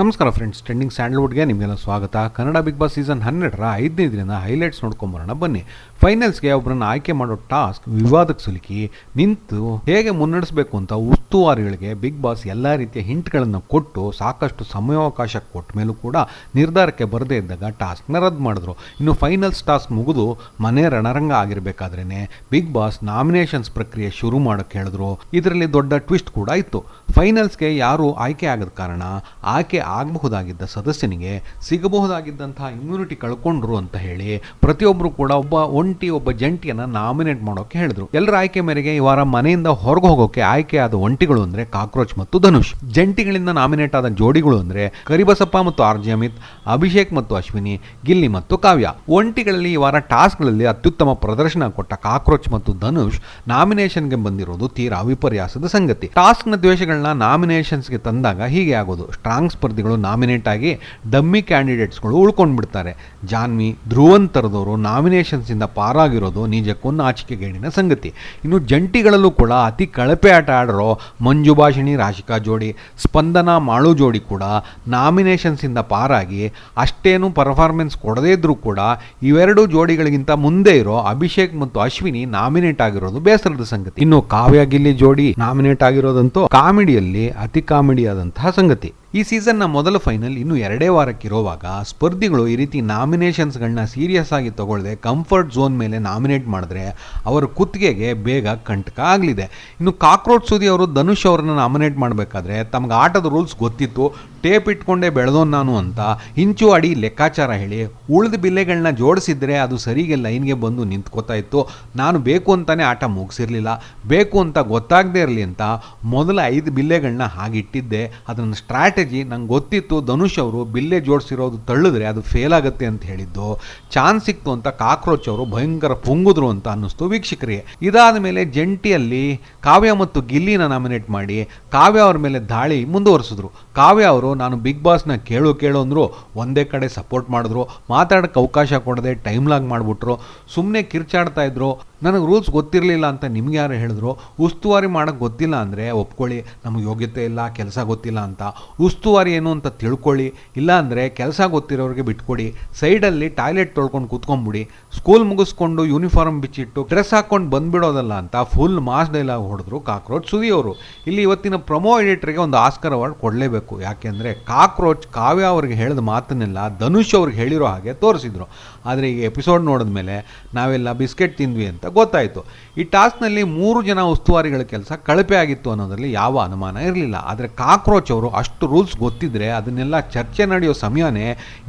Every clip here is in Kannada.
ನಮಸ್ಕಾರ ಫ್ರೆಂಡ್ಸ್ ಟ್ರೆಂಡಿಂಗ್ ಸ್ಯಾಂಡಲ್ವುಡ್ಗೆ ನಿಮಗೆಲ್ಲ ಸ್ವಾಗತ. ಕನ್ನಡ ಬಿಗ್ ಬಾಸ್ ಸೀಸನ್ ಹನ್ನೆರಡರ ಐದನೇ ದಿನದ ಹೈಲೈಟ್ಸ್ ನೋಡ್ಕೊಂಬರೋಣ. ಬನ್ನಿ. ಫೈನಲ್ಸ್ಗೆ ಒಬ್ಬರನ್ನು ಆಯ್ಕೆ ಮಾಡೋ ಟಾಸ್ಕ್ ವಿವಾದಕ್ಕೆ ಸಿಲುಕಿ ನಿಂತು ಹೇಗೆ ಮುನ್ನಡೆಸಬೇಕು ಅಂತ ಉಸ್ತುವಾರಿಗಳಿಗೆ ಬಿಗ್ ಬಾಸ್ ಎಲ್ಲ ರೀತಿಯ ಹಿಂಟ್ಗಳನ್ನು ಕೊಟ್ಟು ಸಾಕಷ್ಟು ಸಮಯಾವಕಾಶ ಕೊಟ್ಟ ಮೇಲೂ ಕೂಡ ನಿರ್ಧಾರಕ್ಕೆ ಬರದೇ ಇದ್ದಾಗ ಟಾಸ್ಕ್ನ ರದ್ದು ಮಾಡಿದ್ರು. ಇನ್ನು ಫೈನಲ್ಸ್ ಟಾಸ್ಕ್ ಮುಗಿದು ಮನೆ ರಣರಂಗ ಆಗಿರಬೇಕಾದ್ರೇ ಬಿಗ್ ಬಾಸ್ ನಾಮಿನೇಷನ್ಸ್ ಪ್ರಕ್ರಿಯೆ ಶುರು ಮಾಡೋಕ್ಕೆ ಹೇಳಿದ್ರು. ಇದರಲ್ಲಿ ದೊಡ್ಡ ಟ್ವಿಸ್ಟ್ ಕೂಡ ಇತ್ತು. ಫೈನಲ್ಸ್ಗೆ ಯಾರು ಆಯ್ಕೆ ಆಗದ ಕಾರಣ ಆಯ್ಕೆ ಆಗಬಹುದಾಗಿದ್ದ ಸದಸ್ಯನಿಗೆ ಸಿಗಬಹುದಾಗಿದ್ದಂತಹ ಇಮ್ಯುನಿಟಿ ಕಳ್ಕೊಂಡ್ರು ಅಂತ ಹೇಳಿ ಪ್ರತಿಯೊಬ್ಬರು ಕೂಡ ಒಬ್ಬ ಒಂಟಿ ಒಬ್ಬ ಜಂಟಿಯನ್ನ ನಾಮಿನೇಟ್ ಮಾಡೋಕೆ ಹೇಳಿದ್ರು. ಎಲ್ಲರ ಆಯ್ಕೆ ಮೇರೆಗೆ ಈ ವಾರ ಮನೆಯಿಂದ ಹೊರಗೆ ಹೋಗೋಕೆ ಆಯ್ಕೆ ಆದ ಒಂಟಿಗಳು ಅಂದ್ರೆ ಕಾಕ್ರೋಚ್ ಮತ್ತು ಧನುಷ್. ಜಂಟಿಗಳಿಂದ ನಾಮಿನೇಟ್ ಆದ ಜೋಡಿಗಳು ಅಂದ್ರೆ ಕರಿಬಸಪ್ಪ ಮತ್ತು ಆರ್ ಜೆ ಅಮಿತ್, ಅಭಿಷೇಕ್ ಮತ್ತು ಅಶ್ವಿನಿ, ಗಿಲ್ಲಿ ಮತ್ತು ಕಾವ್ಯ. ಒಂಟಿಗಳಲ್ಲಿ ಈ ವಾರ ಟಾಸ್ಕ್ಗಳಲ್ಲಿ ಅತ್ಯುತ್ತಮ ಪ್ರದರ್ಶನ ಕೊಟ್ಟ ಕಾಕ್ರೋಚ್ ಮತ್ತು ಧನುಷ್ ನಾಮಿನೇಷನ್ಗೆ ಬಂದಿರೋದು ತೀರಾ ವಿಪರ್ಯಾಸದ ಸಂಗತಿ. ಟಾಸ್ಕ್ನ ದ್ವೇಷಗಳನ್ನ ನಾಮಿನೇಷನ್ಸ್ಗೆ ತಂದಾಗ ಹೀಗೆ ಆಗೋದು. ಸ್ಟ್ರಾಂಗ್ ಸ್ಪರ್ಧಿಗಳು ನಾಮಿನೇಟ್ ಆಗಿ ಡಮ್ಮಿ ಕ್ಯಾಂಡಿಡೇಟ್ಸ್ಗಳು ಉಳ್ಕೊಂಡ್ಬಿಡ್ತಾರೆ. ಜಾನ್ವಿ ಧ್ರುವಂತರದವರು ನಾಮಿನೇಷನ್ಸ್ ನಾಮಿನೇಷನ್ಸಿಂದ ಪಾರಾಗಿರೋದು ನಿಜಕ್ಕೂ ನಾಚಿಕೆಗೇಡಿನ ಸಂಗತಿ. ಇನ್ನು ಜಂಟಿಗಳಲ್ಲೂ ಕೂಡ ಅತಿ ಕಳಪೆ ಆಟ ಆಡಿರೋ ಮಂಜುಭಾಷಿಣಿ ರಾಶಿಕಾ ಜೋಡಿ, ಸ್ಪಂದನ ಮಾಳು ಜೋಡಿ ಕೂಡ ನಾಮಿನೇಷನ್ಸಿಂದ ಪಾರಾಗಿ ಅಷ್ಟೇನು ಪರ್ಫಾರ್ಮೆನ್ಸ್ ಕೊಡದೇ ಇದ್ರೂ ಕೂಡ ಇವೆರಡು ಜೋಡಿಗಳಿಗಿಂತ ಮುಂದೆ ಇರೋ ಅಭಿಷೇಕ್ ಮತ್ತು ಅಶ್ವಿನಿ ನಾಮಿನೇಟ್ ಆಗಿರೋದು ಬೇಸರದ ಸಂಗತಿ. ಇನ್ನು ಕಾವ್ಯಗಿಲ್ಲಿ ಜೋಡಿ ನಾಮಿನೇಟ್ ಆಗಿರೋದಂತೂ ಕಾಮಿಡಿಯಲ್ಲಿ ಅತಿ ಕಾಮಿಡಿಯಾದಂತಹ ಸಂಗತಿ. ಈ ಸೀಸನ್ನ ಮೊದಲ ಫೈನಲ್ ಇನ್ನು ಎರಡೇ ವಾರಕ್ಕಿರುವಾಗ ಸ್ಪರ್ಧಿಗಳು ಈ ರೀತಿ ನಾಮಿನೇಷನ್ಸ್ಗಳನ್ನ ಸೀರಿಯಸ್ ಆಗಿ ತಗೊಳ್ಳದೆ ಕಂಫರ್ಟ್ ಝೋನ್ ಮೇಲೆ ನಾಮಿನೇಟ್ ಮಾಡಿದ್ರೆ ಅವರ ಕುತ್ತಿಗೆಗೆ ಬೇಗ ಕಂಟಕ ಆಗಲಿದೆ. ಇನ್ನು ಕಾಕ್ರೋಚ್ ಸುದಿ ಅವರು ಧನುಷ್ ಅವರನ್ನು ನಾಮಿನೇಟ್ ಮಾಡಬೇಕಾದ್ರೆ ತಮ್ಗೆ ಆಟದ ರೂಲ್ಸ್ ಗೊತ್ತಿತ್ತು, ಟೇಪ್ ಇಟ್ಕೊಂಡೇ ಬೆಳೆದೋನ್ ನಾನು ಅಂತ ಇಂಚು ಅಡಿ ಲೆಕ್ಕಾಚಾರ ಹೇಳಿ ಉಳಿದ ಬಿಲ್ಲೆಗಳನ್ನ ಜೋಡಿಸಿದ್ರೆ ಅದು ಸರಿಗೆ ಲೈನ್ಗೆ ಬಂದು ನಿಂತ್ಕೋತಾ ಇತ್ತು. ನಾನು ಬೇಕು ಅಂತಾನೆ ಆಟ ಮುಗಿಸಿರ್ಲಿಲ್ಲ. ಬೇಕು ಅಂತ ಗೊತ್ತಾಗದೇ ಇರಲಿ ಅಂತ ಮೊದಲ ಐದು ಬಿಲ್ಲೆಗಳನ್ನ ಹಾಗಿಟ್ಟಿದ್ದೆ. ಅದನ್ನು ಸ್ಟ್ರಾಟಜಿ ನಂಗೆ ಗೊತ್ತಿತ್ತು, ಧನುಷ್ ಅವರು ಬಿಲ್ಲೆ ಜೋಡಿಸಿರೋದು ತಳ್ಳಿದ್ರೆ ಅದು ಫೇಲ್ ಆಗುತ್ತೆ ಅಂತ ಹೇಳಿದ್ದು. ಚಾನ್ಸ್ ಸಿಕ್ತು ಅಂತ ಕಾಕ್ರೋಚ್ ಅವರು ಭಯಂಕರ ಪುಂಗುದ್ರು ಅಂತ ಅನ್ನಿಸ್ತು ವೀಕ್ಷಕರಿಗೆ ಇದಾದ ಮೇಲೆ ಜಂಟಿಯಲ್ಲಿ ಕಾವ್ಯ ಮತ್ತು ಗಿಲ್ಲಿನ ನಾಮಿನೇಟ್ ಮಾಡಿ ಕಾವ್ಯ ಅವರ ಮೇಲೆ ದಾಳಿ ಮುಂದುವರಿಸಿದ್ರು. ಕಾವ್ಯ ಅವರು, ನಾನು ಬಿಗ್ ಬಾಸ್ನ ಕೇಳು ಕೇಳು ಅಂದರು, ಒಂದೇ ಕಡೆ ಸಪೋರ್ಟ್ ಮಾಡಿದ್ರು. ಮಾತಾಡೋಕ್ಕೆ ಅವಕಾಶ ಕೊಡದೆ ಟೈಮ್ ಲಾಗ್ ಮಾಡಿಬಿಟ್ರು. ಸುಮ್ಮನೆ ಕಿರ್ಚಾಡ್ತಾ ಇದ್ರು. ನನಗೆ ರೂಲ್ಸ್ ಗೊತ್ತಿರಲಿಲ್ಲ ಅಂತ ನಿಮ್ಗೆ ಯಾರು ಹೇಳಿದ್ರು? ಉಸ್ತುವಾರಿ ಮಾಡೋಕ್ಕೆ ಗೊತ್ತಿಲ್ಲ ಅಂದರೆ ಒಪ್ಕೊಳ್ಳಿ, ನಮಗೆ ಯೋಗ್ಯತೆ ಇಲ್ಲ, ಕೆಲಸ ಗೊತ್ತಿಲ್ಲ ಅಂತ. ಉಸ್ತುವಾರಿ ಏನು ಅಂತ ತಿಳ್ಕೊಳ್ಳಿ, ಇಲ್ಲ ಅಂದರೆ ಕೆಲಸ ಗೊತ್ತಿರೋರಿಗೆ ಬಿಟ್ಕೊಡಿ. ಸೈಡಲ್ಲಿ ಟಾಯ್ಲೆಟ್ ತೊಳ್ಕೊಂಡು ಕೂತ್ಕೊಂಡ್ಬಿಡಿ ಸ್ಕೂಲ್ ಮುಗಿಸ್ಕೊಂಡು ಯೂನಿಫಾರ್ಮ್ ಬಿಚ್ಚಿಟ್ಟು ಡ್ರೆಸ್ ಹಾಕ್ಕೊಂಡು ಬಂದ್ಬಿಡೋದಲ್ಲ ಅಂತ ಫುಲ್ ಮಾಸ್ ಡೈಲಾಗ್ ಹೊಡೆದ್ರು ಕಾಕ್ರೋಚ್ ಸುದಿಯವರು ಇಲ್ಲಿ ಇವತ್ತಿನ ಪ್ರೊಮೋ ಎಡಿಟರ್ಗೆ ಒಂದು ಆಸ್ಕರ್ ಅವಾರ್ಡ್ ಕೊಡಲೇಬೇಕು. ಯಾಕೆಂದರೆ ಕಾಕ್ರೋಚ್ ಕಾವ್ಯ ಅವ್ರಿಗೆ ಹೇಳಿದ ಮಾತನ್ನೆಲ್ಲ ಧನುಷ್ ಅವ್ರಿಗೆ ಹೇಳಿರೋ ಹಾಗೆ ತೋರಿಸಿದ್ರು. ಆದರೆ ಈಗ ಎಪಿಸೋಡ್ ನೋಡಿದ ಮೇಲೆ ನಾವೆಲ್ಲ ಬಿಸ್ಕೆಟ್ ತಿಂದ್ವಿ ಅಂತ ಗೊತ್ತಾಯಿತು. ಈ ಟಾಸ್ಕ್ನಲ್ಲಿ ಮೂರು ಜನ ಉಸ್ತುವಾರಿಗಳ ಕೆಲಸ ಕಳಪೆ ಆಗಿತ್ತು ಅನ್ನೋದರಲ್ಲಿ ಯಾವ ಅನುಮಾನ ಇರಲಿಲ್ಲ. ಆದರೆ ಕಾಕ್ರೋಚ್ ಅವರು ಅಷ್ಟು ರೂಲ್ಸ್ ಗೊತ್ತಿದ್ರೆ ಅದನ್ನೆಲ್ಲ ಚರ್ಚೆ ನಡೆಯೋ ಸಮಯನೇ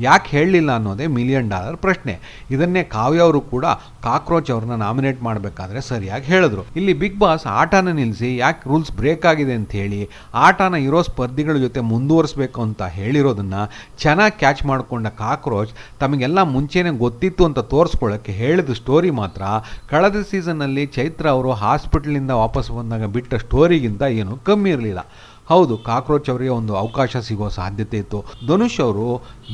ಯಾಕೆ ಹೇಳಲಿಲ್ಲ ಅನ್ನೋದೇ ಮಿಲಿಯನ್ ಡಾಲರ್ ಪ್ರಶ್ನೆ. ಇದನ್ನೇ ಕಾವ್ಯ ಅವರು ಕೂಡ ಕಾಕ್ರೋಚ್ ಅವ್ರನ್ನ ನಾಮಿನೇಟ್ ಮಾಡಬೇಕಾದ್ರೆ ಸರಿಯಾಗಿ ಹೇಳಿದ್ರು. ಇಲ್ಲಿ ಬಿಗ್ ಬಾಸ್ ಆಟನ ನಿಲ್ಲಿಸಿ ಯಾಕೆ ರೂಲ್ಸ್ ಬ್ರೇಕ್ ಆಗಿದೆ ಅಂತ ಹೇಳಿ, ಆಟನ ಇರೋ ಸ್ಪರ್ಧಿಗಳ ಜೊತೆ ಮುಂದುವರಿಸಬೇಕು ಅಂತ ಹೇಳಿರೋದನ್ನ ಚೆನ್ನಾಗಿ ಕ್ಯಾಚ್ ಮಾಡಿಕೊಂಡ ಕಾಕ್ರೋಚ್ ತಮಗೆಲ್ಲ ಮುಂಚೆನೇ ಗೊತ್ತಿತ್ತು ಅಂತ ತೋರಿಸ್ಕೊಳ್ಳೋಕ್ಕೆ ಹೇಳಿದ ಸ್ಟೋರಿ ಮಾತ್ರ ಕಳೆದ ಸೀಸನ್ನಲ್ಲಿ ಚೈತ್ರ ಅವರು ಹಾಸ್ಪಿಟ್ಲಿಂದ ವಾಪಸ್ ಬಂದಾಗ ಬಿಟ್ಟ ಸ್ಟೋರಿಗಿಂತ ಏನು ಕಮ್ಮಿ ಇರಲಿಲ್ಲ. ಹೌದು, ಕಾಕ್ರೋಚ್ ಅವರಿಗೆ ಒಂದು ಅವಕಾಶ ಸಿಗೋ ಸಾಧ್ಯತೆ ಇತ್ತು. ಧನುಷ್ ಅವರು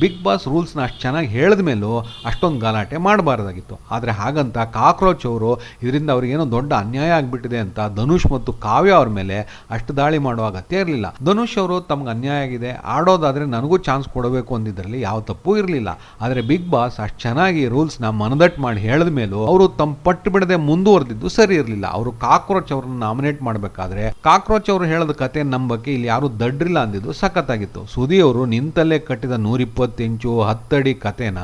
ಬಿಗ್ ಬಾಸ್ ರೂಲ್ಸ್ನ ಅಷ್ಟು ಚೆನ್ನಾಗಿ ಹೇಳಿದ ಮೇಲೂ ಅಷ್ಟೊಂದು ಗಲಾಟೆ ಮಾಡಬಾರ್ದಾಗಿತ್ತು. ಆದರೆ ಹಾಗಂತ ಕಾಕ್ರೋಚ್ ಅವರು ಇದರಿಂದ ಅವ್ರಿಗೇನೋ ದೊಡ್ಡ ಅನ್ಯಾಯ ಆಗಿಬಿಟ್ಟಿದೆ ಅಂತ ಧನುಷ್ ಮತ್ತು ಕಾವ್ಯ ಅವ್ರ ಮೇಲೆ ಅಷ್ಟು ದಾಳಿ ಮಾಡೋ ಅಗತ್ಯ ಇರಲಿಲ್ಲ. ಧನುಷ್ ಅವರು ತಮ್ಗೆ ಅನ್ಯಾಯ ಆಗಿದೆ, ಆಡೋದಾದರೆ ನನಗೂ ಚಾನ್ಸ್ ಕೊಡಬೇಕು ಅಂದಿದ್ರಲ್ಲಿ ಯಾವ ತಪ್ಪು ಇರಲಿಲ್ಲ. ಆದರೆ ಬಿಗ್ ಬಾಸ್ ಅಷ್ಟು ಚೆನ್ನಾಗಿ ರೂಲ್ಸ್ನ ಮನದಟ್ಟು ಮಾಡಿ ಹೇಳಿದ ಮೇಲೂ ಅವರು ತಮ್ಮ ಪಟ್ಟು ಬಿಡದೆ ಮುಂದುವರೆದಿದ್ದು ಸರಿ ಇರಲಿಲ್ಲ. ಅವರು ಕಾಕ್ರೋಚ್ ಅವರನ್ನು ನಾಮಿನೇಟ್ ಮಾಡಬೇಕಾದ್ರೆ ಕಾಕ್ರೋಚ್ ಅವರು ಹೇಳಿದ ಕತೆ ನಂಬಕ್ಕೆ ಇಲ್ಲಿ ಯಾರು ದಡ್ರಿಲ್ಲ ಅಂದಿದ್ದು ಸಖತ್ತಾಗಿತ್ತು. ಸುದಿ ಅವರು ನಿಂತಲ್ಲೇ ಕಟ್ಟಿದ ನೂರಿಪ್ಪತ್ತು ಇಂಚು ಹತ್ತಡಿ ಕತೆನ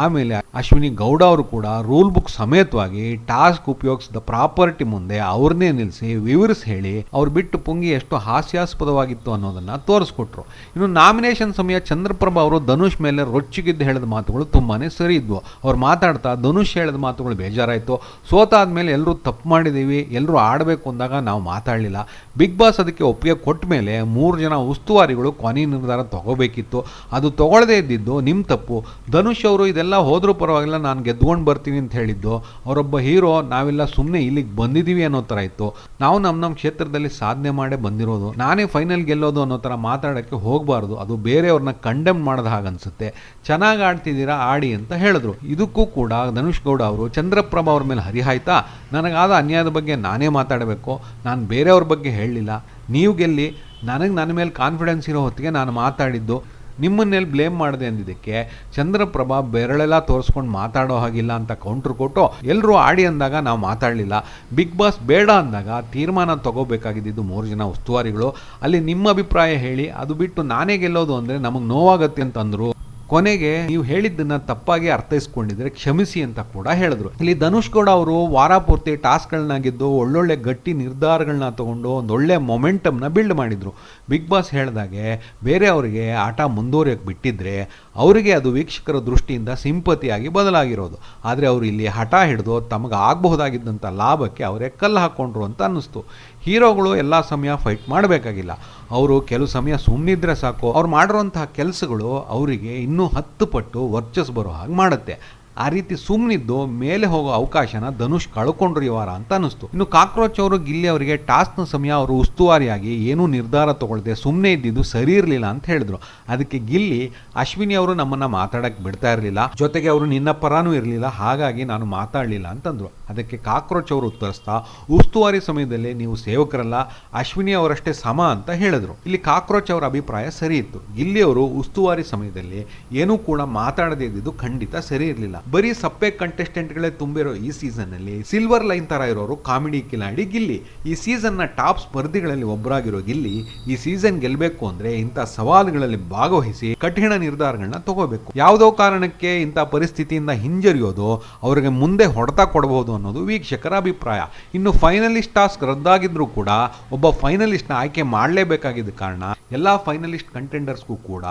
ಆಮೇಲೆ ಅಶ್ವಿನಿ ಗೌಡ ಅವರು ಕೂಡ ರೂಲ್ ಬುಕ್ ಸಮೇತವಾಗಿ ಟಾಸ್ಕ್ ಉಪಯೋಗಿಸಿದ ಪ್ರಾಪರ್ಟಿ ಮುಂದೆ ಅವ್ರನ್ನೇ ನಿಲ್ಲಿಸಿ ವಿವರಿಸಿ ಹೇಳಿ ಅವ್ರು ಬಿಟ್ಟು ಪುಂಗಿ ಎಷ್ಟು ಹಾಸ್ಯಾಸ್ಪದವಾಗಿತ್ತು ಅನ್ನೋದನ್ನ ತೋರಿಸ್ಕೊಟ್ರು. ಇನ್ನು ನಾಮಿನೇಷನ್ ಸಮಯ ಚಂದ್ರಪ್ರಭಾ ಅವರು ಧನುಷ್ ಮೇಲೆ ರೊಚ್ಚಿಗಿದ್ದು ಹೇಳಿದ ಮಾತುಗಳು ತುಂಬಾನೇ ಸರಿ ಇದ್ವು. ಅವ್ರು ಮಾತಾಡ್ತಾ ಧನುಷ್ ಹೇಳಿದ ಮಾತುಗಳು ಬೇಜಾರಾಯಿತು. ಸೋತಾದ ಮೇಲೆ ಎಲ್ಲರೂ ತಪ್ಪು ಮಾಡಿದ್ದೀವಿ ಎಲ್ಲರೂ ಆಡಬೇಕು ಅಂದಾಗ ನಾವು ಮಾತಾಡಲಿಲ್ಲ. ಬಿಗ್ ಬಾಸ್ ಅದಕ್ಕೆ ಒಪ್ಪಿಗೆ ಕೊಟ್ಟ ಮೇಲೆ ಮೂರು ಜನ ಉಸ್ತುವಾರಿಗಳು ಕೊನೆ ನಿರ್ಧಾರ ತಗೋಬೇಕಿತ್ತು. ಅದು ತಗೊಳ್ಳದೇ ಇದ್ದಿದ್ದು ನಿಮ್ಮ ತಪ್ಪು. ಧನುಷ್ ಅವರು ಇದೆಲ್ಲ ಹೋದರೂ ಪರವಾಗಿಲ್ಲ, ನಾನು ಗೆದ್ಕೊಂಡು ಬರ್ತೀನಿ ಅಂತ ಹೇಳಿದ್ದು. ಅವರೊಬ್ಬ ಹೀರೋ, ನಾವೆಲ್ಲ ಸುಮ್ಮನೆ ಇಲ್ಲಿಗೆ ಬಂದಿದ್ದೀವಿ ಅನ್ನೋ ಥರ ಇತ್ತು. ನಾವು ನಮ್ಮ ನಮ್ಮ ಕ್ಷೇತ್ರದಲ್ಲಿ ಸಾಧನೆ ಮಾಡೇ ಬಂದಿರೋದು. ನಾನೇ ಫೈನಲ್ ಗೆಲ್ಲೋದು ಅನ್ನೋ ಥರ ಮಾತಾಡೋಕ್ಕೆ ಹೋಗಬಾರ್ದು. ಅದು ಬೇರೆಯವ್ರನ್ನ ಕಂಡೆಮ್ ಮಾಡೋದು ಹಾಗನ್ಸುತ್ತೆ ಚೆನ್ನಾಗಿ ಆಡ್ತಿದ್ದೀರಾ, ಆಡಿ ಅಂತ ಹೇಳಿದ್ರು. ಇದಕ್ಕೂ ಕೂಡ ಧನುಷ್ ಗೌಡ ಅವರು ಚಂದ್ರಪ್ರಭ ಅವ್ರ ಮೇಲೆ ಹರಿಹಾಯ್ತಾ? ನನಗಾದ ಅನ್ಯಾಯದ ಬಗ್ಗೆ ನಾನೇ ಮಾತಾಡಬೇಕು. ನಾನು ಬೇರೆಯವ್ರ ಬಗ್ಗೆ ಹೇಳಲಿಲ್ಲ. ನೀವು ಗೆಲ್ಲಿ, ನನಗೆ ನನ್ನ ಮೇಲೆ ಕಾನ್ಫಿಡೆನ್ಸ್ ಇರೋ ಹೊತ್ತಿಗೆ ನಾನು ಮಾತಾಡಿದ್ದು ನಿಮ್ಮನ್ನೆಲ್ಲಿ ಬ್ಲೇಮ್ ಮಾಡಿದೆ ಅಂದಿದ್ದಕ್ಕೆ, ಚಂದ್ರಪ್ರಭಾ ಬೆರಳೆಲ್ಲ ತೋರಿಸ್ಕೊಂಡು ಮಾತಾಡೋ ಹಾಗಿಲ್ಲ ಅಂತ ಕೌಂಟ್ರ್ ಕೊಟ್ಟು ಎಲ್ಲರೂ ಆಡಿ ಅಂದಾಗ ನಾವು ಮಾತಾಡಲಿಲ್ಲ. ಬಿಗ್ ಬಾಸ್ ಬೇಡ ಅಂದಾಗ ತೀರ್ಮಾನ ತಗೋಬೇಕಾಗಿದ್ದು ಮೂರು ಜನ ಉಸ್ತುವಾರಿಗಳು. ಅಲ್ಲಿ ನಿಮ್ಮ ಅಭಿಪ್ರಾಯ ಹೇಳಿ, ಅದು ಬಿಟ್ಟು ನಾನೇ ಗೆಲ್ಲೋದು ಅಂದರೆ ನಮಗೆ ನೋವಾಗತ್ತೆ ಅಂತಂದ್ರು. ಕೊನೆಗೆ ನೀವು ಹೇಳಿದ್ದನ್ನ ತಪ್ಪಾಗಿ ಅರ್ಥೈಸ್ಕೊಂಡಿದ್ರೆ ಕ್ಷಮಿಸಿ ಅಂತ ಕೂಡ ಹೇಳಿದ್ರು. ಇಲ್ಲಿ ಧನುಷ್ ಗೌಡ ಅವರು ವಾರ ಪೂರ್ತಿ ಟಾಸ್ಕ್ಗಳನ್ನಾಗಿದ್ದು ಒಳ್ಳೊಳ್ಳೆ ಗಟ್ಟಿ ನಿರ್ಧಾರಗಳನ್ನ ತಗೊಂಡು ಒಂದು ಒಳ್ಳೆ ಮೊಮೆಂಟಮ್ನ ಬಿಲ್ಡ್ ಮಾಡಿದ್ರು. ಬಿಗ್ ಬಾಸ್ ಹೇಳಿದಾಗೆ ಬೇರೆಯವರಿಗೆ ಆಟ ಮುಂದುವರಿಯೋಕೆ ಬಿಟ್ಟಿದ್ರೆ ಅವರಿಗೆ ಅದು ವೀಕ್ಷಕರ ದೃಷ್ಟಿಯಿಂದ ಸಿಂಪತಿಯಾಗಿ ಬದಲಾಗಿರೋದು. ಆದರೆ ಅವರು ಇಲ್ಲಿ ಹಠ ಹಿಡಿದು ತಮಗೆ ಆಗಬಹುದಾಗಿದ್ದಂಥ ಲಾಭಕ್ಕೆ ಅವರೇ ಕಲ್ಲು ಹಾಕ್ಕೊಂಡ್ರು ಅಂತ ಅನ್ನಿಸ್ತು. ಹೀರೋಗಳು ಎಲ್ಲ ಸಮಯ ಫೈಟ್ ಮಾಡಬೇಕಾಗಿಲ್ಲ. ಅವರು ಕೆಲವು ಸಮಯ ಸುಮ್ಮನಿದ್ರೆ ಸಾಕು. ಅವ್ರು ಮಾಡಿರೋಂತಹ ಕೆಲಸಗಳು ಅವರಿಗೆ ಇನ್ನೂ ಹತ್ತು ಪಟ್ಟು ವರ್ಚಸ್ ಬರೋ ಹಾಗೆ ಮಾಡುತ್ತೆ. ಆ ರೀತಿ ಸುಮ್ಮನಿದ್ದು ಮೇಲೆ ಹೋಗೋ ಅವಕಾಶನ ಧನುಷ್ ಕಳ್ಕೊಂಡ್ರು ಈ ಅಂತ ಅನಿಸ್ತು ಇನ್ನು ಕಾಕ್ರೋಚ್ ಅವರು ಗಿಲ್ಲಿ ಅವರಿಗೆ ಟಾಸ್ಕ್ನ ಸಮಯ ಅವರು ಉಸ್ತುವಾರಿಯಾಗಿ ಏನೂ ನಿರ್ಧಾರ ತಗೊಳ್ಳದೆ ಸುಮ್ಮನೆ ಇದ್ದಿದ್ದು ಸರಿ ಇರಲಿಲ್ಲ ಅಂತ ಹೇಳಿದ್ರು. ಅದಕ್ಕೆ ಗಿಲ್ಲಿ, ಅಶ್ವಿನಿ ಅವರು ನಮ್ಮನ್ನ ಮಾತಾಡಕ್ಕೆ ಬಿಡ್ತಾ ಇರಲಿಲ್ಲ. ಜೊತೆಗೆ ಅವರು ನಿನ್ನ ಪರಾನೂ ಇರಲಿಲ್ಲ, ಹಾಗಾಗಿ ನಾನು ಮಾತಾಡಲಿಲ್ಲ ಅಂತಂದ್ರು ಅದಕ್ಕೆ ಕಾಕ್ರೋಚ್ ಅವರು ಉತ್ತರಿಸ್ತಾ, ಉಸ್ತುವಾರಿ ಸಮಯದಲ್ಲಿ ನೀವು ಸೇವಕರಲ್ಲ, ಅಶ್ವಿನಿ ಅವರಷ್ಟೇ ಸಮ ಅಂತ ಹೇಳಿದ್ರು. ಇಲ್ಲಿ ಕಾಕ್ರೋಚ್ ಅವರ ಅಭಿಪ್ರಾಯ ಸರಿ ಇತ್ತು. ಗಿಲ್ಲಿ ಅವರು ಉಸ್ತುವಾರಿ ಸಮಯದಲ್ಲಿ ಏನೂ ಕೂಡ ಮಾತಾಡದೇ ಇದ್ದಿದ್ದು ಖಂಡಿತ ಸರಿ ಇರಲಿಲ್ಲ. ಬರೀ ಸಪ್ಪೆ ಕಂಟೆಸ್ಟೆಂಟ್ಗಳೇ ತುಂಬಿರೋ ಈ ಸೀಸನ್ ಅಲ್ಲಿ ಸಿಲ್ವರ್ ಲೈನ್ ತರ ಇರೋರು ಕಾಮಿಡಿ ಕಿಲಾಡಿ ಗಿಲ್ಲಿ. ಈ ಸೀಸನ್ನ ಟಾಪ್ ಸ್ಪರ್ಧಿಗಳಲ್ಲಿ ಒಬ್ಬರಾಗಿರೋ ಗಿಲ್ಲಿ ಈ ಸೀಸನ್ ಗೆಲ್ಬೇಕು ಅಂದ್ರೆ ಇಂಥ ಸವಾಲುಗಳಲ್ಲಿ ಭಾಗವಹಿಸಿ ಕಠಿಣ ನಿರ್ಧಾರಗಳನ್ನ ತಗೋಬೇಕು. ಯಾವುದೋ ಕಾರಣಕ್ಕೆ ಇಂಥ ಪರಿಸ್ಥಿತಿಯಿಂದ ಹಿಂಜರಿಯೋದು, ಅವರಿಗೆ ಮುಂದೆ ಹೊಡೆತ ಕೊಡಬಹುದು ಅನ್ನೋದು ವೀಕ್ಷಕರ ಅಭಿಪ್ರಾಯ. ಇನ್ನು ಫೈನಲಿಸ್ಟ್ ಟಾಸ್ಕ್ ರದ್ದಾಗಿದ್ರು ಕೂಡ ಒಬ್ಬ ಫೈನಲಿಸ್ಟ್ನ ಆಯ್ಕೆ ಮಾಡಲೇಬೇಕಾಗಿದ್ದ ಕಾರಣ ಎಲ್ಲಾ ಫೈನಲಿಸ್ಟ್ ಕಂಟೆಂಡರ್ಸ್ಗೂ ಕೂಡ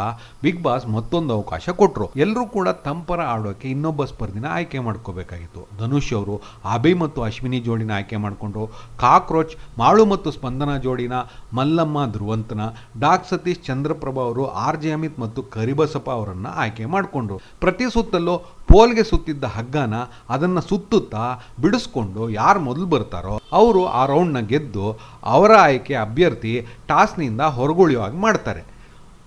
ಬಿಗ್ ಬಾಸ್ ಮತ್ತೊಂದು ಅವಕಾಶ ಕೊಟ್ಟರು ಎಲ್ಲರೂ ಕೂಡ ತಂಪರ ಆಡೋಕೆ ಇನ್ನೊಬ್ಬ ಸ್ಪರ್ಧಿನ ಆಯ್ಕೆ ಮಾಡ್ಕೋಬೇಕಾಗಿತ್ತು. ಧನುಷ್ ಅವರು ಅಭಿ ಮತ್ತು ಅಶ್ವಿನಿ ಜೋಡಿನ ಆಯ್ಕೆ ಮಾಡಿಕೊಂಡ್ರು ಕಾಕ್ರೋಚ್, ಮಾಳು ಮತ್ತು ಸ್ಪಂದನ ಜೋಡಿನ ಮಲ್ಲಮ್ಮ, ಧ್ರುವಂತನ, ಡಾಕ್ ಸತೀಶ್, ಚಂದ್ರಪ್ರಭಾ ಅವರು ಆರ್ ಜೆ ಅಮಿತ್ ಮತ್ತು ಕರಿಬಸಪ್ಪ ಅವರನ್ನ ಆಯ್ಕೆ ಮಾಡಿಕೊಂಡ್ರು ಪ್ರತಿ ಸುತ್ತಲ್ಲೂ ಪೋಲ್ಗೆ ಸುತ್ತಿದ್ದ ಹಗ್ಗನ ಅದನ್ನು ಸುತ್ತುತ್ತಾ ಬಿಡಿಸ್ಕೊಂಡು ಯಾರು ಮೊದಲು ಬರ್ತಾರೋ ಅವರು ಆ ರೌಂಡ್ನ ಗೆದ್ದು ಅವರ ಆಯ್ಕೆ ಅಭ್ಯರ್ಥಿ ಟಾಸ್ನಿಂದ ಹೊರಗುಳಿಯುವಾಗಿ ಮಾಡ್ತಾರೆ.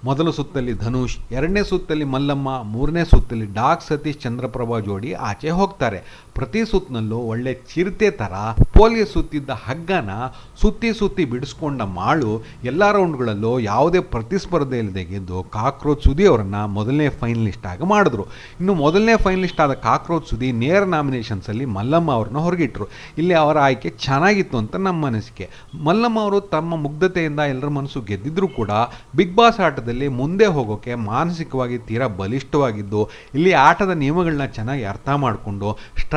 ಮೊದಲ ಸುತ್ತಲ್ಲಿ ಧನುಷ್ ಎರಡನೇ ಸುತ್ತಲ್ಲಿ ಮಲ್ಲಮ್ಮ ಮೂರನೇ ಸುತ್ತಲ್ಲಿ ಡಾಕ್ ಸತೀಶ್ ಚಂದ್ರಪ್ರಭಾ ಜೋಡಿ ಆಚೆ ಹೋಗ್ತಾರೆ. ಪ್ರತಿ ಸುತ್ತನಲ್ಲೂ ಒಳ್ಳೆ ಚಿರತೆ ಥರ ಪೋಲಿಯೋ ಸುತ್ತಿದ್ದ ಹಗ್ಗನ ಸುತ್ತಿ ಸುತ್ತಿ ಬಿಡಿಸ್ಕೊಂಡ ಮಾಳು ಎಲ್ಲ ರೌಂಡ್ಗಳಲ್ಲೂ ಯಾವುದೇ ಪ್ರತಿಸ್ಪರ್ಧೆ ಇಲ್ಲದೆ ಗೆದ್ದು ಕಾಕ್ರೋಚ್ ಸುದಿ ಅವರನ್ನು ಮೊದಲನೇ ಫೈನಲಿಸ್ಟ್ ಆಗಿ ಮಾಡಿದ್ರು. ಇನ್ನು ಮೊದಲನೇ ಫೈನಲಿಸ್ಟ್ ಆದ ಕಾಕ್ರೋಚ್ ಸುದಿ ನೇರ ನಾಮಿನೇಷನ್ಸಲ್ಲಿ ಮಲ್ಲಮ್ಮ ಅವ್ರನ್ನ ಹೊರಗಿಟ್ರು. ಇಲ್ಲಿ ಅವರ ಆಯ್ಕೆ ಚೆನ್ನಾಗಿತ್ತು ಅಂತ ನಮ್ಮ ಅನಿಸಿಕೆ. ಮಲ್ಲಮ್ಮ ಅವರು ತಮ್ಮ ಮುಗ್ಧತೆಯಿಂದ ಎಲ್ಲರ ಮನಸ್ಸು ಗೆದ್ದಿದ್ರು ಕೂಡ ಬಿಗ್ ಬಾಸ್ ಆಟದಲ್ಲಿ ಮುಂದೆ ಹೋಗೋಕೆ ಮಾನಸಿಕವಾಗಿ ತೀರಾ ಬಲಿಷ್ಠವಾಗಿದ್ದು, ಇಲ್ಲಿ ಆಟದ ನಿಯಮಗಳನ್ನ ಚೆನ್ನಾಗಿ ಅರ್ಥ ಮಾಡಿಕೊಂಡು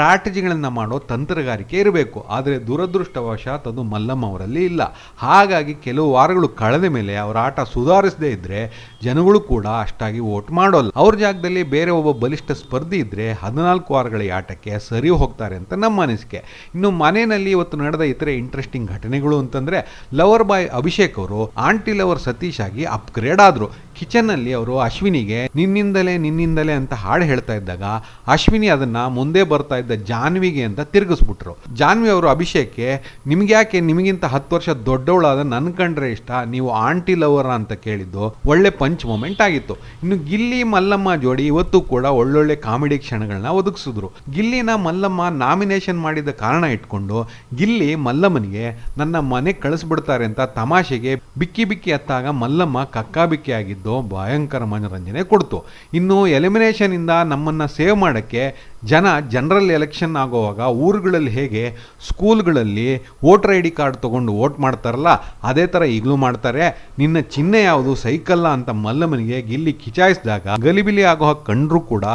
ಸ್ಟ್ರಾಟಜಿಗಳನ್ನು ಮಾಡೋ ತಂತ್ರಗಾರಿಕೆ ಇರಬೇಕು. ಆದರೆ ದುರದೃಷ್ಟವಶಾತ್ ಅದು ಮಲ್ಲಮ್ಮ ಅವರಲ್ಲಿ ಇಲ್ಲ. ಹಾಗಾಗಿ ಕೆಲವು ವಾರಗಳು ಕಳೆದ ಮೇಲೆ ಅವರ ಆಟ ಸುಧಾರಿಸದೇ ಇದ್ದರೆ ಜನಗಳು ಕೂಡ ಅಷ್ಟಾಗಿ ವೋಟ್ ಮಾಡೋಲ್ಲ. ಅವ್ರ ಜಾಗದಲ್ಲಿ ಬೇರೆ ಒಬ್ಬ ಬಲಿಷ್ಠ ಸ್ಪರ್ಧಿ ಇದ್ದರೆ ಹದಿನಾಲ್ಕು ವಾರಗಳ ಆಟಕ್ಕೆ ಸರಿ ಹೋಗ್ತಾರೆ ಅಂತ ನಮ್ಮ ಅನಿಸಿಕೆ. ಇನ್ನು ಮನೆಯಲ್ಲಿ ಇವತ್ತು ನಡೆದ ಇತರೆ ಇಂಟ್ರೆಸ್ಟಿಂಗ್ ಘಟನೆಗಳು ಅಂತಂದರೆ ಲವರ್ ಬಾಯ್ ಅಭಿಷೇಕ್ ಅವರು ಆಂಟಿ ಲವರ್ ಸತೀಶ್ ಆಗಿ ಅಪ್ಗ್ರೇಡ್ ಆದ್ರು. ಕಿಚನ್ ಅಲ್ಲಿ ಅವರು ಅಶ್ವಿನಿಗೆ, ನಿನ್ನಿಂದಲೇ ನಿನ್ನಿಂದಲೇ ಅಂತ ಹಾಡು ಹೇಳ್ತಾ ಇದ್ದಾಗ, ಅಶ್ವಿನಿ ಅದನ್ನ ಮುಂದೆ ಬರ್ತಾ ಇದ್ದ ಜಾನ್ವಿಗೆ ಅಂತ ತಿರುಗಿಸ್ಬಿಟ್ರು. ಜಾನ್ವಿ ಅವರು ಅಭಿಷೇಕ್ಗೆ, ನಿಮ್ಗೆ ಯಾಕೆ? ನಿಮಗಿಂತ ಹತ್ತು ವರ್ಷ ದೊಡ್ಡವಳಾದ ನನ್ ಕಂಡ್ರೆ ಇಷ್ಟ? ನೀವು ಆಂಟಿ ಲವರ್ ಅಂತ ಕೇಳಿದ್ದು ಒಳ್ಳೆ ಪಂಚ್ ಮೂಮೆಂಟ್ ಆಗಿತ್ತು. ಇನ್ನು ಗಿಲ್ಲಿ, ಮಲ್ಲಮ್ಮ ಜೋಡಿ ಇವತ್ತು ಕೂಡ ಒಳ್ಳೊಳ್ಳೆ ಕಾಮಿಡಿ ಕ್ಷಣಗಳನ್ನ ಒದಗಿಸಿದ್ರು. ಗಿಲ್ಲಿನ ಮಲ್ಲಮ್ಮ ನಾಮಿನೇಷನ್ ಮಾಡಿದ ಕಾರಣ ಇಟ್ಕೊಂಡು, ಗಿಲ್ಲಿ ಮಲ್ಲಮ್ಮನಿಗೆ, ನನ್ನ ಮನೆ ಕಳಿಸ್ಬಿಡ್ತಾರೆ ಅಂತ ತಮಾಷೆಗೆ ಬಿಕ್ಕಿ ಬಿಕ್ಕಿ ಅತ್ತಾಗ ಮಲ್ಲಮ್ಮ ಕಕ್ಕಾಬಿಕ್ಕಿ ಆಗಿದ್ದು ಭಯಂಕರ ಮನೋರಂಜನೆ ಕೊಡ್ತು. ಇನ್ನು ಎಲಿಮಿನೇಷನಿಂದ ನಮ್ಮನ್ನ ಸೇವ್ ಮಾಡಕ್ಕೆ ಜನ ಜನರಲ್ ಎಲೆಕ್ಷನ್ ಆಗೋವಾಗ ಊರುಗಳಲ್ಲಿ ಹೇಗೆ ಸ್ಕೂಲ್ಗಳಲ್ಲಿ ವೋಟರ್ ಐ ಡಿ ಕಾರ್ಡ್ ತೊಗೊಂಡು ವೋಟ್ ಮಾಡ್ತಾರಲ್ಲ, ಅದೇ ಥರ ಈಗಲೂ ಮಾಡ್ತಾರೆ. ನಿನ್ನ ಚಿಹ್ನೆ ಯಾವುದು? ಸೈಕಲ್ಲ ಅಂತ ಮಲ್ಲಮ್ಮನಿಗೆ ಗಿಲ್ಲಿ ಕಿಚಾಯಿಸಿದಾಗ ಗಲಿಬಿಲಿ ಆಗೋ ಕಂಡ್ರೂ ಕೂಡ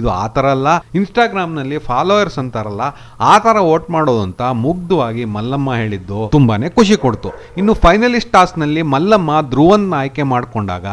ಇದು ಆ ಥರ ಅಲ್ಲ. ಇನ್ಸ್ಟಾಗ್ರಾಮ್ನಲ್ಲಿ ಫಾಲೋವರ್ಸ್ ಅಂತಾರಲ್ಲ, ಆ ಥರ ವೋಟ್ ಮಾಡೋದು ಅಂತ ಮುಗ್ಧವಾಗಿ ಮಲ್ಲಮ್ಮ ಹೇಳಿದ್ದು ತುಂಬಾ ಖುಷಿ ಕೊಡ್ತು. ಇನ್ನು ಫೈನಲಿಸ್ಟ್ ಟಾಸ್ಕ್ನಲ್ಲಿ ಮಲ್ಲಮ್ಮ ಧ್ರುವನ್ನ ಆಯ್ಕೆ ಮಾಡಿಕೊಂಡಾಗ,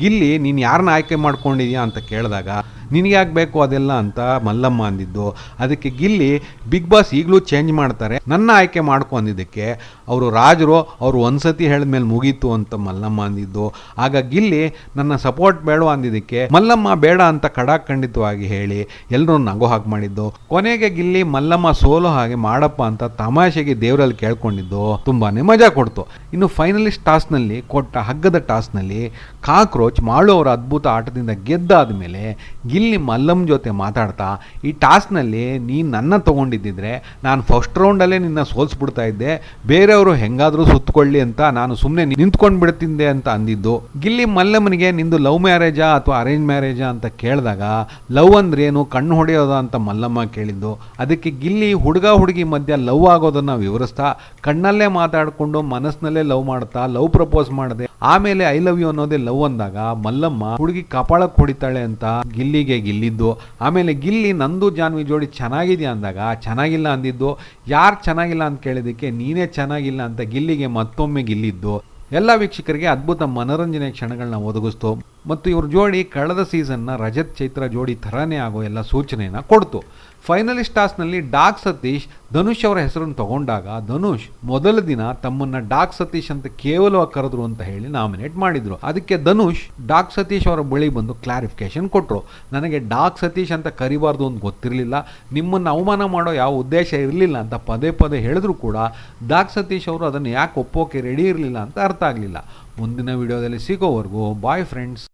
ಗಿಲ್ಲಿ ನೀನು ಯಾರನ್ನ ಆಯ್ಕೆ ಮಾಡ್ಕೊಂಡಿದ್ಯಾ ಅಂತ ಕೇಳಿದಾಗ ನಿನಗೆ ಯಾಕೆ ಬೇಕು ಅದೆಲ್ಲ ಅಂತ ಮಲ್ಲಮ್ಮ ಅಂದಿದ್ದು. ಅದಕ್ಕೆ ಗಿಲ್ಲಿ, ಬಿಗ್ ಬಾಸ್ ಈಗಲೂ ಚೇಂಜ್ ಮಾಡ್ತಾರೆ. ನನ್ನ ಆಯ್ಕೆ ಮಾಡ್ಕೊ ಅಂದಿದ್ದಕ್ಕೆ. ಅವರು ರಾಜರು, ಅವರು ಒಂದ್ಸತಿ ಹೇಳಿದ್ಮೇಲೆ ಮುಗೀತು ಅಂತ ಮಲ್ಲಮ್ಮ ಅಂದಿದ್ದು. ಆಗ ಗಿಲ್ಲಿ, ನನ್ನ ಸಪೋರ್ಟ್ ಬೇಡ ಅಂದಿದ್ದಕ್ಕೆ. ಮಲ್ಲಮ್ಮ, ಬೇಡ ಅಂತ ಖಡಾಖಂಡಿತವಾಗಿ ಹೇಳಿ ಎಲ್ಲರೂ ನಗು ಹಾಗೆ ಮಾಡಿದ್ದು. ಕೊನೆಗೆ ಗಿಲ್ಲಿ, ಮಲ್ಲಮ್ಮ ಸೋಲೋ ಹಾಗೆ ಮಾಡಪ್ಪ ಅಂತ ತಮಾಷೆಗೆ ದೇವರಲ್ಲಿ ಕೇಳ್ಕೊಂಡಿದ್ದು. ತುಂಬಾ ಮಜಾ ಕೊಡ್ತು. ಇನ್ನು ಫೈನಲಿಸ್ಟ್ ಟಾಸ್ನಲ್ಲಿ ಕೊಟ್ಟ ಹಗ್ಗದ ಟಾಸ್ನಲ್ಲಿ ಕಾಕ್ರೋಚ್ ಅವರ ಅದ್ಭುತ ಆಟದಿಂದ ಗೆದ್ದಾದ ಮೇಲೆ ಮಲ್ಲಮ್ ಜೊತೆ ಮಾತಾಡ್ತಾ, ಈ ಟಾಸ್ಕ್ನಲ್ಲಿ ನೀನು ನನ್ನ ತೊಗೊಂಡಿದ್ದಿದ್ರೆ, ನಾನು ಫಸ್ಟ್ ರೌಂಡಲ್ಲೇ ನಿನ್ನ ಸೋಲ್ಸ್ಬಿಡ್ತಾ ಇದ್ದೆ, ಬೇರೆಯವರು ಹೆಂಗಾದರೂ ಸುತ್ತಕೊಳ್ಳಿ ಅಂತ ನಾನು ಸುಮ್ಮನೆ ನಿಂತ್ಕೊಂಡು ಬಿಡ್ತಿದ್ದೆ ಅಂತ ಅಂದಿದ್ದು. ಗಿಲ್ಲಿ ಮಲ್ಲಮ್ಮನಿಗೆ ನಿಂದು ಲವ್ ಮ್ಯಾರೇಜಾ ಅಥವಾ ಅರೇಂಜ್ ಮ್ಯಾರೇಜಾ ಅಂತ ಕೇಳಿದಾಗ, ಲವ್ ಅಂದ್ರೇನು ಕಣ್ಣು ಹೊಡೆಯೋದ ಅಂತ ಮಲ್ಲಮ್ಮ ಕೇಳಿದ್ದು. ಅದಕ್ಕೆ ಗಿಲ್ಲಿ ಹುಡುಗ ಹುಡುಗಿ ಮಧ್ಯ ಲವ್ ಆಗೋದನ್ನ ವಿವರಿಸ್ತಾ, ಕಣ್ಣಲ್ಲೇ ಮಾತಾಡಿಕೊಂಡು ಮನಸ್ಸಿನಲ್ಲೇ ಲವ್ ಮಾಡ್ತಾ, ಲವ್ ಪ್ರಪೋಸ್ ಮಾಡಿದೆ. ಆಮೇಲೆ ಐ ಲವ್ ಯು ಅನ್ನೋದೇ ಲವ್ ಅಂದಾಗ ಮಲ್ಲಮ್ಮ ಹುಡುಗಿ ಕಪಾಳಕ್ಕೆ ಹೊಡಿತಾಳೆ ಅಂತ ಗಿಲ್ಲಿಗೆ ಗಿಲ್ಲಿದ್ದು. ಆಮೇಲೆ ಗಿಲ್ಲಿ, ನಂದು ಜಾನ್ವಿ ಜೋಡಿ ಚೆನ್ನಾಗಿದೆಯಾ? ಅಂದಾಗ, ಚೆನ್ನಾಗಿಲ್ಲ ಅಂದಿದ್ದು. ಯಾರು ಚೆನ್ನಾಗಿಲ್ಲ ಅಂತ ಕೇಳಿದಕ್ಕೆ ನೀನೇ ಚೆನ್ನಾಗಿಲ್ಲ ಅಂತ ಗಿಲ್ಲಿಗೆ ಮತ್ತೊಮ್ಮೆ ಗಿಲ್ಲಿದ್ದು. ಎಲ್ಲ ವೀಕ್ಷಕರಿಗೆ ಅದ್ಭುತ ಮನೋರಂಜನೆ ಕ್ಷಣಗಳನ್ನ ಒದಗಿಸ್ತು. ಮತ್ತು ಇವ್ರ ಜೋಡಿ ಕಳೆದ ಸೀಸನ್ನ ರಜತ್ ಚೈತ್ರ ಜೋಡಿ ಥರನೇ ಆಗೋ ಎಲ್ಲ ಸೂಚನೆಯನ್ನು ಕೊಡ್ತು. ಫೈನಲಿಸ್ಟ್ ಟಾಸ್ನಲ್ಲಿ ಡಾಕ್ ಸತೀಶ್, ಧನುಷ್ ಅವರ ಹೆಸರನ್ನು ತಗೊಂಡಾಗ ಧನುಷ್ ಮೊದಲ ದಿನ ತಮ್ಮನ್ನ ಡಾಕ್ ಸತೀಶ್ ಅಂತ ಕೇವಲ ಕರೆದ್ರು ಅಂತ ಹೇಳಿ ನಾಮಿನೇಟ್ ಮಾಡಿದ್ರು. ಅದಕ್ಕೆ ಧನುಷ್, ಡಾಕ್ ಸತೀಶ್ ಅವರ ಬಳಿ ಬಂದು ಕ್ಲಾರಿಫಿಕೇಶನ್ ಕೊಟ್ಟರು ನನಗೆ ಡಾಕ್ ಸತೀಶ್ ಅಂತ ಕರಿಬಾರ್ದು ಅಂತ ಗೊತ್ತಿರಲಿಲ್ಲ. ನಿಮ್ಮನ್ನು ಅವಮಾನ ಮಾಡೋ ಯಾವ ಉದ್ದೇಶ ಇರಲಿಲ್ಲ ಅಂತ ಪದೇ ಪದೇ ಹೇಳಿದ್ರು ಕೂಡ ಡಾಕ್ ಸತೀಶ್ ಅವರು ಅದನ್ನು ಯಾಕೆ ಒಪ್ಪೋಕೆ ರೆಡಿ ಇರಲಿಲ್ಲ ಅಂತ ಅರ್ಥ ಆಗಲಿಲ್ಲ. ಮುಂದಿನ ವಿಡಿಯೋದಲ್ಲಿ ಸಿಗೋವರೆಗೂ ಬಾಯ್ ಫ್ರೆಂಡ್ಸ್